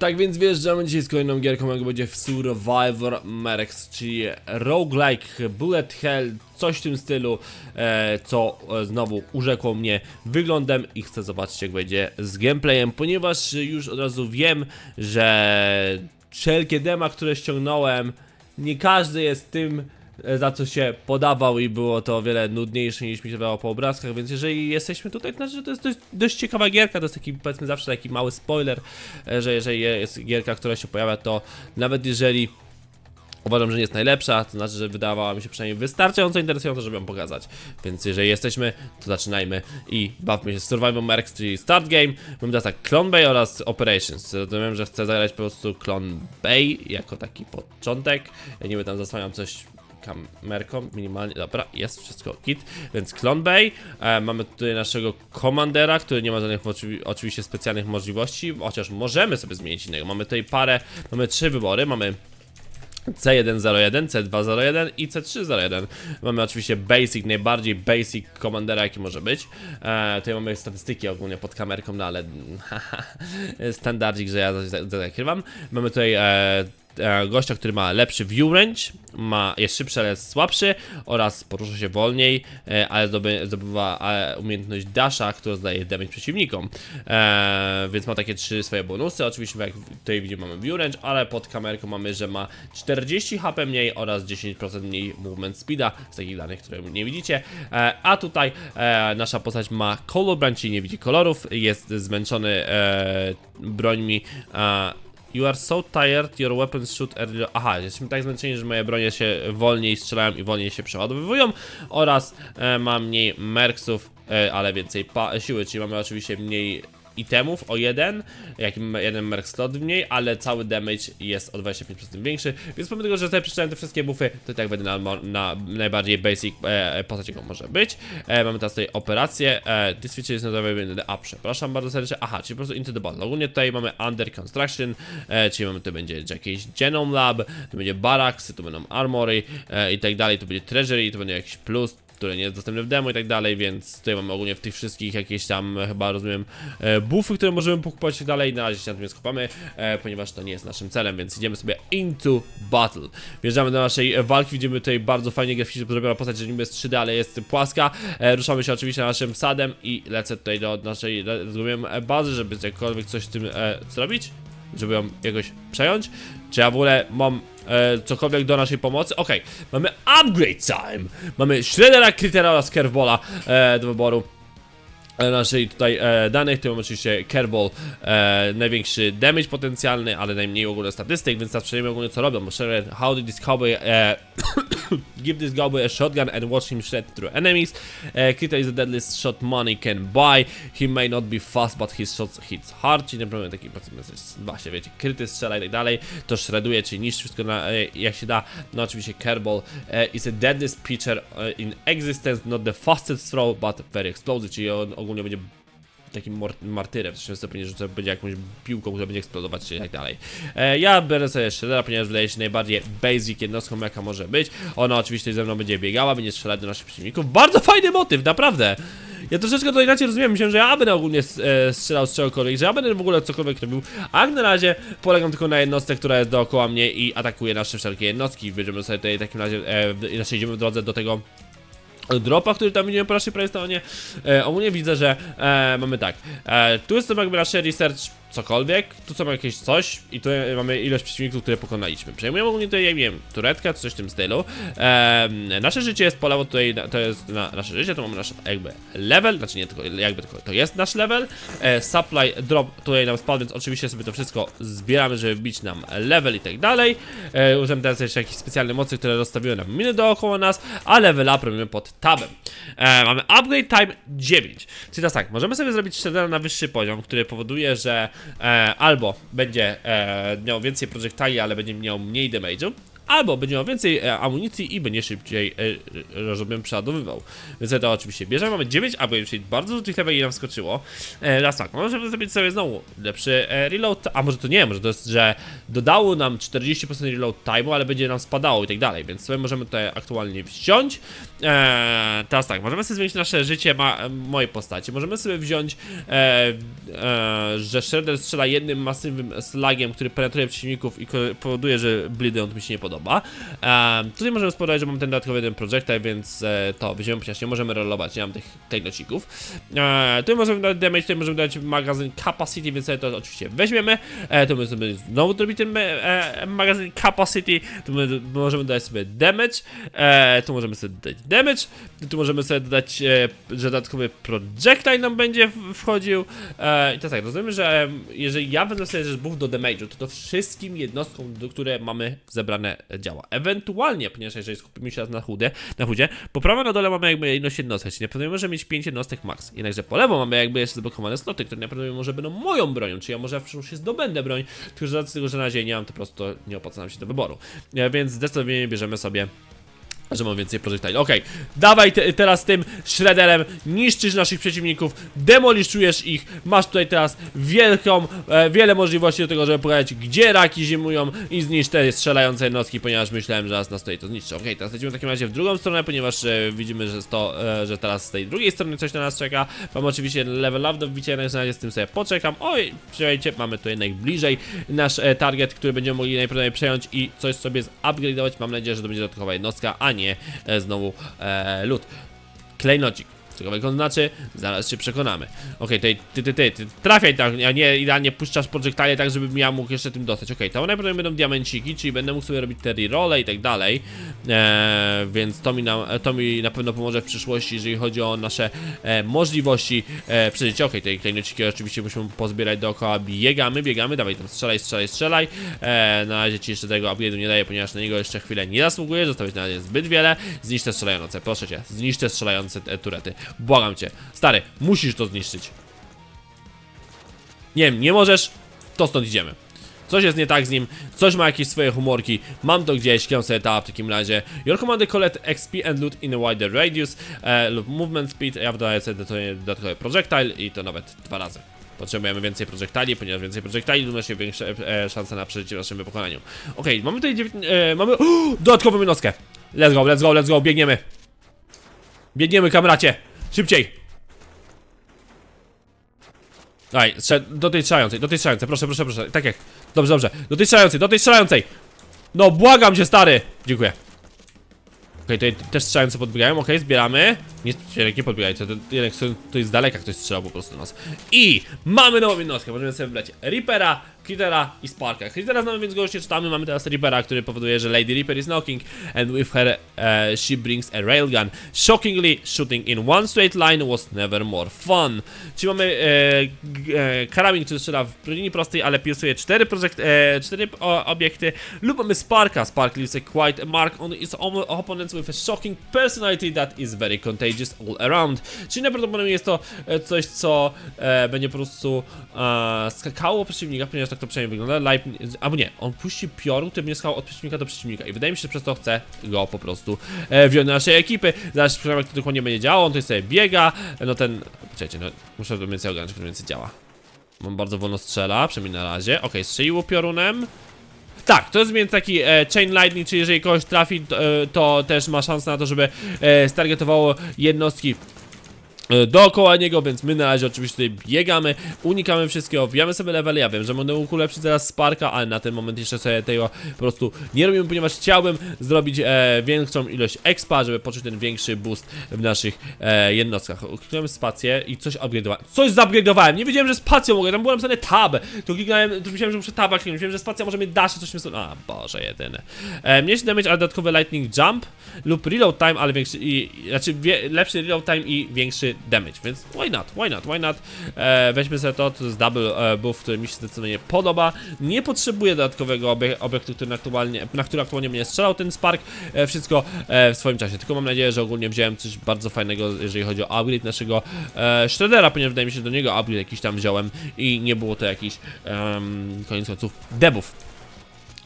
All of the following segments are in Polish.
Tak więc wjeżdżamy dzisiaj z kolejną gierką, jak będzie w Survivor Marex, czyli roguelike, bullet hell, coś w tym stylu, e, co e, znowu urzekło mnie wyglądem i chcę zobaczyć jak będzie z gameplayem, ponieważ już od razu wiem, że wszelkie dema, które ściągnąłem, nie każdy jest tym, za co się podawał i było to o wiele nudniejsze niż mi się wydawało po obrazkach, więc jeżeli jesteśmy tutaj, to znaczy, że to jest dość, dość ciekawa gierka, to jest taki powiedzmy zawsze taki mały spoiler, e, że jeżeli jest gierka, która się pojawia, to nawet jeżeli uważam, że nie jest najlepsza, to znaczy, że wydawała mi się przynajmniej wystarczająco interesująca, żeby ją pokazać. Więc jeżeli jesteśmy, to zaczynajmy i bawmy się z Survival Mercs, czyli Start Game. Mamy teraz tak Clone Bay oraz Operations. Rozumiem, że chcę zagrać po prostu Clone Bay jako taki początek. Ja niby tam zasłaniam coś kamerką minimalnie, dobra, jest wszystko kit, więc Clone Bay, e, mamy tutaj naszego komandera, który nie ma żadnych oczywi oczywiście specjalnych możliwości, chociaż możemy sobie zmienić innego, mamy tutaj parę, mamy trzy wybory, mamy C101, C201 i C301. Mamy oczywiście basic, najbardziej basic komandera jaki może być. E, tutaj mamy statystyki ogólnie pod kamerką, no ale standardzik, że ja zakrywam. Mamy tutaj e, e, gościa, który ma lepszy view range, ma, jest szybszy, ale jest słabszy oraz porusza się wolniej, e, ale zdoby, zdobywa e, umiejętność dasha, która zdaje damage przeciwnikom. E, więc ma takie trzy swoje bonusy. Oczywiście, jak tutaj widzimy, mamy view range, ale pod kamerką mamy, że ma 40 HP mniej oraz 10% mniej movement speeda z takich danych, które nie widzicie. E, a tutaj e, nasza postać ma color brand, czyli nie widzi kolorów, jest zmęczony e, brońmi. E, You are so tired, your weapons shoot earlier. Aha, jesteśmy tak zmęczeni, że moje bronie się wolniej strzelają i wolniej się przeładowywują. Oraz e, mam mniej merksów, e, ale więcej siły, czyli mamy oczywiście mniej itemów o jeden, jak jeden merk slot mniej, ale cały damage jest o 25% większy, więc pomimo tego, że sobie przeczytałem te wszystkie buffy, to i tak będę na, na najbardziej basic e, postać, jaką może być. E, mamy teraz tutaj operację, e, this feature is not available, a przepraszam bardzo serdecznie, aha, czyli po prostu into the battle. Ogólnie tutaj mamy under construction, e, czyli mamy, tu będzie jakiś genome lab, tu będzie barracks, tu będą armory e, i tak dalej, tu będzie treasury, tu będzie jakiś plus, które nie jest dostępne w demo i tak dalej, więc tutaj mamy ogólnie w tych wszystkich jakieś tam, e, chyba rozumiem, e, buffy, które możemy pokupować i tak dalej. Na razie się na tym nie skupamy, e, ponieważ to nie jest naszym celem, więc idziemy sobie into battle. Wjeżdżamy do naszej walki, widzimy tutaj bardzo fajnie graficznie zrobiona postać, że niby jest 3D, ale jest płaska. Ruszamy się oczywiście naszym sadem i lecę tutaj do naszej, e, bazy, żeby jakkolwiek coś z tym zrobić żeby ją jakoś przejąć? Czy ja w ogóle mam e, cokolwiek do naszej pomocy? Okej, mamy upgrade time! Mamy Shreddera, Crittera oraz Curveballa e, do wyboru naszej tutaj e, danych, mamy oczywiście Kerball, e, największy damage potencjalny, ale najmniej ogólnie statystyk, więc teraz przejdziemy ogólnie co robią, bo Shredder, how did this cowboy e, give this cowboy a shotgun and watch him shred through enemies, e, is the deadliest shot money can buy, he may not be fast, but his shots hits hard, czyli naprawdę taki, właśnie wiecie, kryty strzela i tak dalej, to shreduje, czyli niszczy wszystko na, e, jak się da, no oczywiście Kerball e, is a deadliest creature e, in existence, not the fastest throw, but very explosive, czyli on ogólnie będzie takim martyrem, w sensie stopniu, że będzie jakąś piłką, która będzie eksplodować i tak dalej. E, ja biorę sobie Shreddera, ponieważ wydaje się najbardziej basic jednostką jaka może być. Ona oczywiście ze mną będzie biegała, będzie strzelać do naszych przeciwników. Bardzo fajny motyw, naprawdę! Ja troszeczkę to inaczej rozumiem, myślałem, że ja będę ogólnie e, strzelał z czegokolwiek, że ja będę w ogóle cokolwiek robił, a na razie polegam tylko na jednostce, która jest dookoła mnie i atakuje nasze wszelkie jednostki. Będziemy sobie tutaj w takim razie, e, w, znaczy idziemy w drodze do tego dropa, który tam widzimy po naszej prawej stronie. E, ogólnie widzę, że e, mamy tak. E, tu jest jakby nasze research cokolwiek, tu są jakieś coś i tu mamy ilość przeciwników, które pokonaliśmy. Przejmujemy ogólnie tutaj, nie wiem, turetka, coś w tym stylu. E, nasze życie jest po lewo tutaj, to jest na, nasze życie, tu mamy nasz jakby level, znaczy nie tylko jakby tylko to jest nasz level. E, supply drop tutaj nam spadł, więc oczywiście sobie to wszystko zbieramy, żeby wbić nam level i tak dalej. E, użyłem teraz jeszcze jakieś specjalne mocy, które rozstawiły nam miny dookoła nas, a level up robimy pod tabem. E, mamy upgrade time 9. Czyli teraz tak, możemy sobie zrobić Shreddera na wyższy poziom, który powoduje, że albo będzie e, miał więcej projektili, ale będzie miał mniej damage'u, albo będzie miał więcej e, amunicji i będzie szybciej, e, rozumiem, przeładowywał. Więc to oczywiście bierzemy, mamy 9 upgrade, czyli bardzo dużo tych leveli nam wskoczyło. E, Teraz tak, możemy zrobić sobie znowu lepszy e, reload, a może to nie, może to jest, że dodało nam 40% reload time'u, ale będzie nam spadało i tak dalej, więc sobie możemy tutaj aktualnie wziąć. E, teraz tak, możemy sobie zmienić nasze życie ma, mojej postaci, możemy sobie wziąć, e, e, że Shredder strzela jednym masywnym slagiem, który penetruje przeciwników i powoduje, że bleedy on mi się nie podoba. E, tutaj możemy spowodować, że mam ten dodatkowy jeden projectile, więc e, to weźmiemy, ponieważ nie możemy rollować, nie mam tych tajnocików. E, tutaj możemy dać damage, tutaj możemy dać magazyn capacity, więc to oczywiście weźmiemy. E, tu możemy znowu zrobić ten e, magazyn capacity, tu my, możemy dać sobie damage, e, tu możemy sobie dać damage, tu możemy sobie dodać, e, że dodatkowy projectile nam będzie wchodził. E, I to tak, rozumiem, że jeżeli ja wezmę sobie buff do damage'u, to to wszystkim jednostkom, które mamy zebrane e, działa. Ewentualnie, ponieważ jeżeli skupimy się na chudzie, na chudzie, po prawo na dole mamy jakby ilość jednostek, czyli naprawdę możemy mieć 5 jednostek max. Jednakże po lewo mamy jakby jeszcze zablokowane sloty, które naprawdę może będą moją bronią, czy ja może w przyszłości zdobędę broń, tylko z tego, że na razie nie mam, to po prostu nie opłaca nam się do wyboru. E, Więc zdecydowanie bierzemy sobie że mam więcej projektili. Okej, dawaj te, teraz tym shredderem, niszczysz naszych przeciwników, demoliszujesz ich, masz tutaj teraz wielką, e, wiele możliwości do tego, żeby pokazać, gdzie raki zimują i zniszcz te strzelające jednostki, ponieważ myślałem, że raz nas tutaj to zniszczy. Okej, teraz lecimy w takim razie w drugą stronę, ponieważ e, widzimy, że, to, e, że teraz z tej drugiej strony coś na nas czeka. Mam oczywiście level up do wbicia, na razie z tym sobie poczekam. Oj, słuchajcie, mamy tutaj najbliżej nasz e, target, który będziemy mogli najprawdopodobniej przejąć i coś sobie zupgrade'ować. Mam nadzieję, że to będzie dodatkowa jednostka, a nie e, znowu e, lód. Klejnocik. On znaczy, zaraz się przekonamy. Okej, ty, ty, ty, ty, ty, trafiaj tak, a nie idealnie puszczasz projektile tak, żebym ja mógł jeszcze tym dostać. Okej, to najprawdopodobniej będą diamenciki, czyli będę mógł sobie robić te rerolle i tak dalej. Eee, więc to mi, na, to mi na pewno pomoże w przyszłości, jeżeli chodzi o nasze e, możliwości e, przeżycia. Okej, tej klejnociki oczywiście musimy pozbierać dookoła. Biegamy, biegamy, dawaj tam strzelaj, strzelaj, strzelaj. E, na razie ci jeszcze tego upgrade'u nie daję, ponieważ na niego jeszcze chwilę nie zasługuje, zostawić na razie zbyt wiele. Zniszcz te strzelające, proszę cię, zniszcz te strzelające e, turety. Błagam cię. Stary, musisz to zniszczyć. Nie nie możesz, to stąd idziemy. Coś jest nie tak z nim, coś ma jakieś swoje humorki, mam to gdzieś, kieruję sobie etap w takim razie. Your commander collect XP and loot in a wider radius e, lub movement speed, ja wydaję sobie dodatkowy- projectile i to nawet dwa razy. Potrzebujemy więcej projektili, ponieważ więcej projektili równa się większe e, szanse na przeżycie w naszym pokonaniu. Okej, mamy tutaj e, mamy o, dodatkową jednostkę. Let's go, let's go, let's go, biegniemy. Biegniemy, kamracie, szybciej. Daj, do tej strzelającej, do tej strzelającej, proszę, proszę, proszę, tak jak, dobrze, dobrze, do tej strzelającej, do tej strzelającej! No, błagam cię, stary! Dziękuję. Okej, tutaj też strzelający podbiegają, okej, zbieramy. Nie, nie podbiegają, to, jednak jest z daleka ktoś strzelał po prostu nas. I mamy nową jednostkę, możemy sobie wybrać Reapera, Crittera i Sparka. Crittera znamy, więc go już nie czytamy, mamy teraz Reapera, który powoduje, że Lady Reaper is knocking and with her uh, she brings a railgun. Shockingly, shooting in one straight line was never more fun. Czyli mamy e, e, karabin, który strzela w linii prostej, ale pilsuje cztery, projekt, e, cztery o, obiekty. Lub mamy Sparka. Spark leaves a quite a mark on op- opponents with a shocking personality that is very contagious all around. Czyli najprawdopodobniej jest to e, coś, co e, będzie po prostu e, skakało przeciwnika, ponieważ tak to przynajmniej wygląda. Light, albo nie, on puści piorun, który będzie skakał od przeciwnika do przeciwnika. I wydaje mi się, że przez to chce go po prostu e, wziąć do naszej ekipy. Zaraz przepraszam, jak to dokładnie będzie działało. On tutaj sobie biega. No ten. Czekajcie, no muszę to więcej ogarnąć, jak to więcej działa. On bardzo wolno strzela, przynajmniej na razie. Okej, strzeliło piorunem. Tak, to jest więc taki e, chain lightning, czyli jeżeli kogoś trafi, to, e, to też ma szansę na to, żeby e, stargetowało jednostki e, dookoła niego, więc my na razie oczywiście tutaj biegamy, unikamy wszystkiego, wbijamy sobie levely, ja wiem, że będę mógł ulepszyć teraz Sparka, ale na ten moment jeszcze sobie tego po prostu nie robimy, ponieważ chciałbym zrobić e, większą ilość expa, żeby poczuć ten większy boost w naszych e, jednostkach. Kliknąłem spację i coś upgrade'owałem. Coś zupgrade'owałem, nie wiedziałem, że spacją mogę, tam było napisane tab, to kliknąłem, to myślałem, że muszę taba kliknąć, myślałem, że spacja może mnie dash, coś mi A, Boże, jedyne. E, mniejszy damage, ale dodatkowy lightning jump lub reload time, ale większy, i- znaczy wie, lepszy reload time i większy damage, więc why not, why not, why not. E, weźmy sobie to, to jest double e, buff, który mi się zdecydowanie podoba. Nie potrzebuję dodatkowego obie, obiektu, który aktualnie, na który aktualnie mnie strzelał ten Spark, e, wszystko e, w swoim czasie, tylko mam nadzieję, że ogólnie wziąłem coś bardzo fajnego, jeżeli chodzi o upgrade naszego e, Shreddera, ponieważ wydaje mi się, do niego upgrade jakiś tam wziąłem i nie było to jakiś, um, koniec końców, debuff.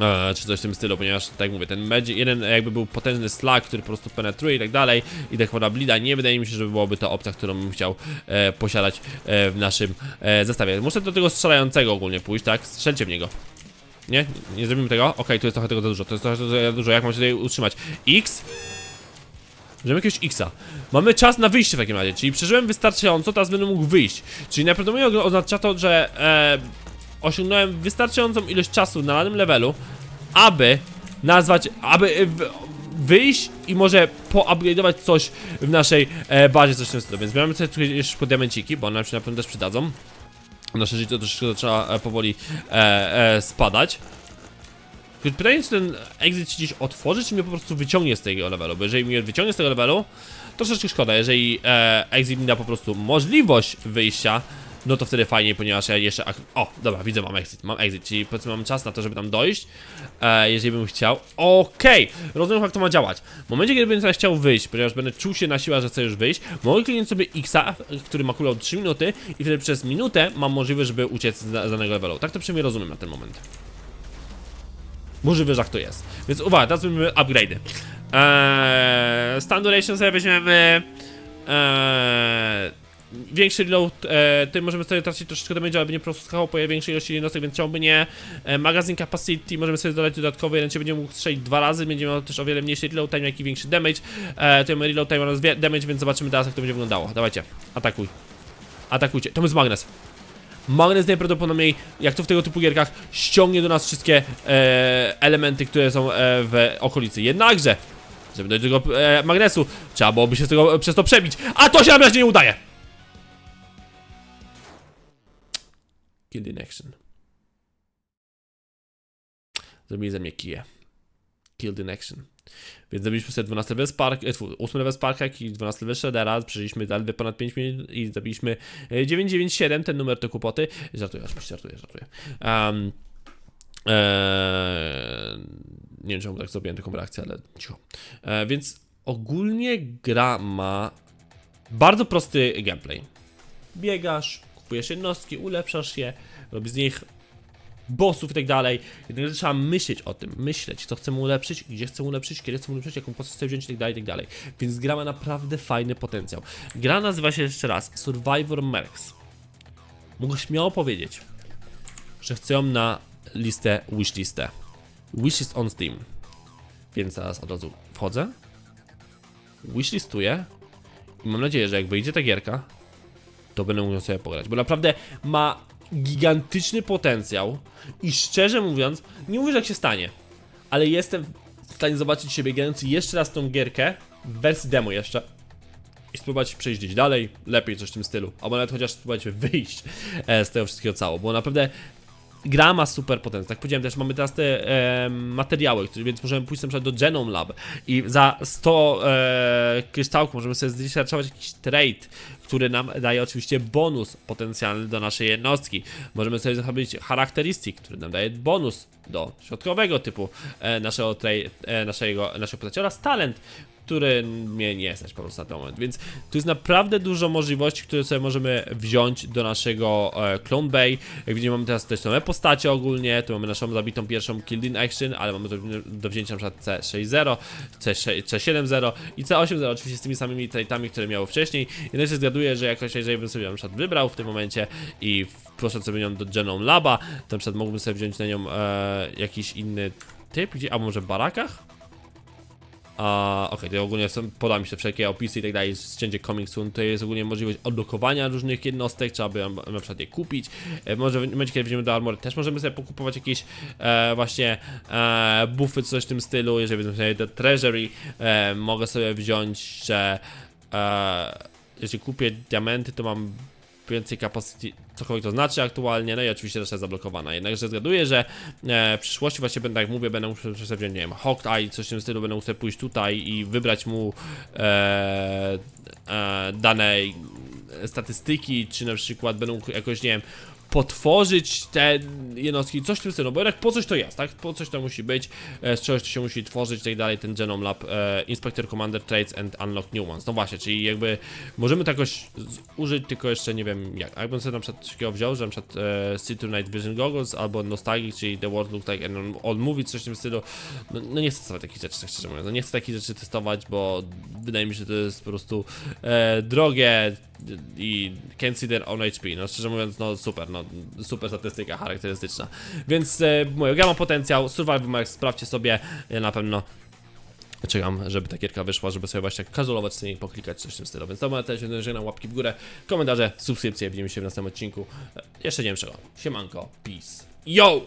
E, czy coś w tym stylu, ponieważ tak jak mówię, ten Magic, jeden jakby był potężny slag, który po prostu penetruje i tak dalej i pada blida, nie wydaje mi się, że byłoby to opcja, którą bym chciał e, posiadać e, w naszym e, zestawie. Muszę do tego strzelającego ogólnie pójść, tak? Strzelcie w niego. Nie? Nie zrobimy tego? Okej, tu jest trochę tego za dużo, to jest trochę za dużo, jak mam się tutaj utrzymać? X? Bierzemy jakiegoś Xa. Mamy czas na wyjście w takim razie, czyli przeżyłem wystarczająco, teraz będę mógł wyjść. Czyli najprawdopodobniej oznacza to, że e, osiągnąłem wystarczającą ilość czasu na danym levelu, aby nazwać, aby w- wyjść i może poupgrade'ować coś w naszej e, bazie, coś w tym stylu. Więc mamy sobie tutaj jeszcze szybko diamenciki, bo one się na pewno też przydadzą. Nasze życie troszeczkę zaczyna e, powoli e, e, spadać. Pytanie, czy ten exit się gdzieś otworzy, czy mnie po prostu wyciągnie z tego levelu, bo jeżeli mnie wyciągnie z tego levelu, troszeczkę szkoda, jeżeli e, exit mi da po prostu możliwość wyjścia, no to wtedy fajnie, ponieważ ja jeszcze... O, dobra, widzę, mam exit, mam exit, czyli powiedzmy mam czas na to, żeby tam dojść, e, jeżeli bym chciał. Okej, rozumiem jak to ma działać. W momencie, kiedy będę chciał wyjść, ponieważ będę czuł się na siłę, że chcę już wyjść, mogę kliknąć sobie Xa, który ma cooldown 3 minuty i wtedy przez minutę mam możliwość, żeby uciec z da- z danego levelu. Tak to przynajmniej rozumiem na ten moment. Możliwe, że tak to jest. Więc uwaga, teraz robimy upgrade'y. Eee, stand duration sobie weźmiemy. Eee, większy reload, e, tym możemy sobie tracić troszeczkę damage, ale by nie skachało po większej ilości jednostek, więc by nie. E, magazine capacity możemy sobie dodać dodatkowy, jeden będzie mógł strzelić dwa razy, będzie miał też o wiele mniejszy reload time, jak i większy damage. E, tu mamy reload time oraz damage, więc zobaczymy teraz jak to będzie wyglądało. Dawajcie, atakuj. Atakujcie. To jest magnes. Magnes najprawdopodobniej, jak to w tego typu gierkach, ściągnie do nas wszystkie e, elementy, które są e, w okolicy. Jednakże, żeby dojść do tego e, magnesu, trzeba byłoby się z tego, przez to przebić, a to się na razie nie udaje! Killed in action. Zrobili ze mnie kije. Killed in action. Więc zabiliśmy sobie 12 level Spark, e, fu, 8 level Spark i 12 level Shreddera, przeżyliśmy zaledwie ponad 5 minut i zabiliśmy e, 997, ten numer to kłopoty. Żartuję, żartuję, żartuję. Um, Eee, nie wiem, czemu tak zrobiłem taką reakcję, ale cicho. Więc ogólnie gra ma bardzo prosty gameplay. Biegasz, kupujesz jednostki, ulepszasz je, robisz z nich bossów i tak dalej. Jednak trzeba myśleć o tym, myśleć, co chcemy ulepszyć, gdzie chcemy ulepszyć, kiedy chcemy ulepszyć, jaką postać chcemy wziąć i tak dalej, i tak dalej. Więc gra ma naprawdę fajny potencjał. Gra nazywa się jeszcze raz Survivor Mercs. Mogę śmiało powiedzieć, że chcę ją na listę wishlistę. Wishlist on Steam. Więc zaraz od razu wchodzę. Wishlistuję. I mam nadzieję, że jak wyjdzie ta gierka, to będę mógł sobie pograć. Bo naprawdę ma gigantyczny potencjał. I szczerze mówiąc, nie mówię, że jak się stanie. Ale jestem w stanie zobaczyć siebie grający jeszcze raz tą gierkę w wersji demo jeszcze i spróbować przejść gdzieś dalej, lepiej coś w tym stylu, albo nawet chociaż spróbować wyjść e, z tego wszystkiego cało, bo naprawdę gra ma super potencjał. Tak powiedziałem też, mamy teraz te e, materiały, więc możemy pójść na przykład do Genome Lab i za 100 e, kryształków możemy sobie zresearchować jakiś trade, który nam daje oczywiście bonus potencjalny do naszej jednostki. Możemy sobie zrobić charakterystyk, który nam daje bonus do środkowego typu e, naszego, e, naszego, naszego postaci oraz talent, który mnie nie stać po prostu na ten moment, więc tu jest naprawdę dużo możliwości, które sobie możemy wziąć do naszego e, Clone Bay. Jak widzimy mamy teraz też nowe postacie ogólnie, tu mamy naszą zabitą pierwszą Killed in Action, ale mamy do, do wzięcia przykład C60, C6, C70 i C80 oczywiście z tymi samymi traitami, które miało wcześniej. Jednak się zgaduję, że jakoś jeżeli bym sobie ją przykład wybrał w tym momencie i poszedł sobie nią do Genome Laba, to przykład mógłbym sobie wziąć na nią e, jakiś inny typ, gdzie, a może w barakach? A, okej, to ogólnie poda mi się wszelkie opisy i tak dalej, wszędzie coming soon, to jest ogólnie możliwość odblokowania różnych jednostek, trzeba by na przykład je kupić, e, może w momencie, kiedy wejdziemy do Armory, też możemy sobie pokupować jakieś e, właśnie e, buffy, coś w tym stylu, jeżeli weźmiemy sobie do Treasury, e, mogę sobie wziąć, że e, jeśli kupię diamenty, to mam więcej capacity, cokolwiek to znaczy aktualnie, no i oczywiście reszta jest zablokowana. Jednakże zgaduję, że e, w przyszłości właśnie będę, jak mówię, będę mógł sobie nie wiem, Hawkeye, coś w tym stylu, będę sobie pójść tutaj i wybrać mu e, e, dane statystyki, czy na przykład mógł jakoś, nie wiem, potworzyć te jednostki, coś w tym stylu, bo jednak po coś to jest, tak? Po coś to musi być, e, z czegoś to się musi tworzyć i tak dalej, ten Genome Lab, e, Inspector Commander Traits and Unlock New Ones. No właśnie, czyli jakby możemy to jakoś użyć, tylko jeszcze nie wiem jak. Jakbym sobie na przykład coś takiego wziął, że na przykład e, City Night Vision Goggles albo Nostalgic, czyli The World Looks Like an Old Movie, coś w tym stylu. No, no nie chcę testować takich rzeczy, tak szczerze mówiąc. No nie chcę takich rzeczy testować, bo wydaje mi się, że to jest po prostu e, drogie i consider on HP. No szczerze mówiąc, no super, no super statystyka charakterystyczna. Więc e, mówię, mam potencjał, Survival Max, sprawdźcie sobie, ja na pewno czekam, żeby ta gierka wyszła, żeby sobie właśnie casualować z niej poklikać coś w tym stylu. Więc to też żegnam łapki w górę, komentarze, subskrypcje, widzimy się w następnym odcinku. E, Jeszcze nie wiem czego. Siemanko, peace. Yo!